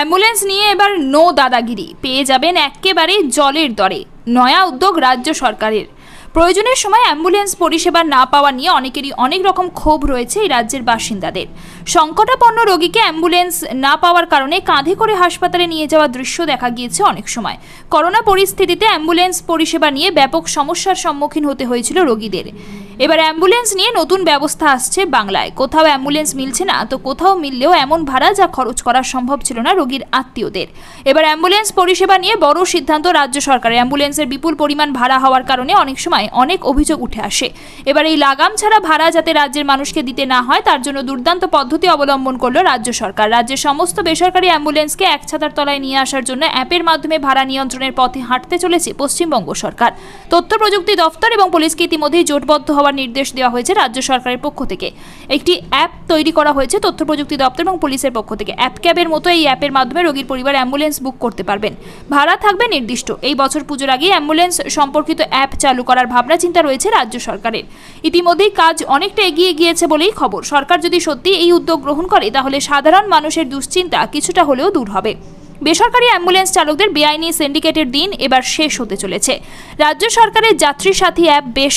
Ambulance নিয়ে এবার no দাদাগিরি পেয়ে যাবেন একেবারে জলের দরে। নয়া উদ্যোগ রাজ্য সরকারের। প্রয়োজনের সময় অ্যাম্বুলেন্স পরিষেবা না পাওয়া নিয়ে অনেকেরই অনেক রকম ক্ষোভ রয়েছে এই রাজ্যের বাসিন্দাদের। সংকটাপন্ন রোগীকে অ্যাম্বুলেন্স না পাওয়ার কারণে কাঁধে করে হাসপাতালে নিয়ে যাওয়ার দৃশ্য দেখা গিয়েছে অনেক সময়। করোনা পরিস্থিতিতে অ্যাম্বুলেন্স পরিষেবা নিয়ে ব্যাপক সমস্যার সম্মুখীন হতে হয়েছিল রোগীদের। এবার অ্যাম্বুলেন্স নিয়ে নতুন ব্যবস্থা আসছে বাংলায়। কোথাও অ্যাম্বুলেন্স মিলছে না, তো কোথাও মিললেও এমন ভাড়া যা খরচ করা সম্ভব ছিল না রোগীর আত্মীয়দের। এবার অ্যাম্বুলেন্স পরিষেবা নিয়ে বড় সিদ্ধান্ত রাজ্য সরকারের। অ্যাম্বুলেন্সের বিপুল পরিমাণ ভাড়া হওয়ার কারণে অনেক সময় অনেক অভিযোগ উঠে আসে। এবার এই লাগাম ছাড়া ভাড়া যাতে রাজ্যের মানুষকে দিতে না হয়, তার জন্য দুর্দান্ত পদ্ধতি অবলম্বন করল রাজ্য সরকার। রাজ্যের সমস্ত বেসরকারি অ্যাম্বুলেন্সকে এক ছাতার তলায় নিয়ে আসার জন্য অ্যাপের মাধ্যমে ভাড়া নিয়ন্ত্রণের পথে হাঁটতে চলেছে পশ্চিমবঙ্গ সরকার। তথ্য প্রযুক্তি দফতর এবং পুলিশকে ইতিমধ্যেই জোটবদ্ধ হওয়ার নির্দেশ দেওয়া হয়েছে রাজ্য সরকারের পক্ষ থেকে। একটি অ্যাপ তৈরি করা হয়েছে তথ্য প্রযুক্তি দপ্তর এবং পুলিশের পক্ষ থেকে। অ্যাপ ক্যাবের মতো এই অ্যাপের মাধ্যমে রোগীর পরিবার অ্যাম্বুলেন্স বুক করতে পারবেন। ভাড়া থাকবে নির্দিষ্ট। এই বছর পুজোর আগে অ্যাম্বুলেন্স সম্পর্কিত অ্যাপ চালু করার ভাবনা চিন্তা রয়েছে রাজ্য সরকারের। ইতিমধ্যেই কাজ অনেকটা এগিয়ে গিয়েছে বলেই খবর। সরকার যদি সত্যি এই উদ্যোগ গ্রহণ করে, তাহলে সাধারণ মানুষের দুশ্চিন্তা কিছুটা হলেও দূর হবে। বেসরকারি অ্যাম্বুলেন্স চালকদের বেআইনি সিন্ডিকেটের দিন এবার শেষ হতে চলেছে। রাজ্য সরকারের যাত্রী সাথী অ্যাপ বেশ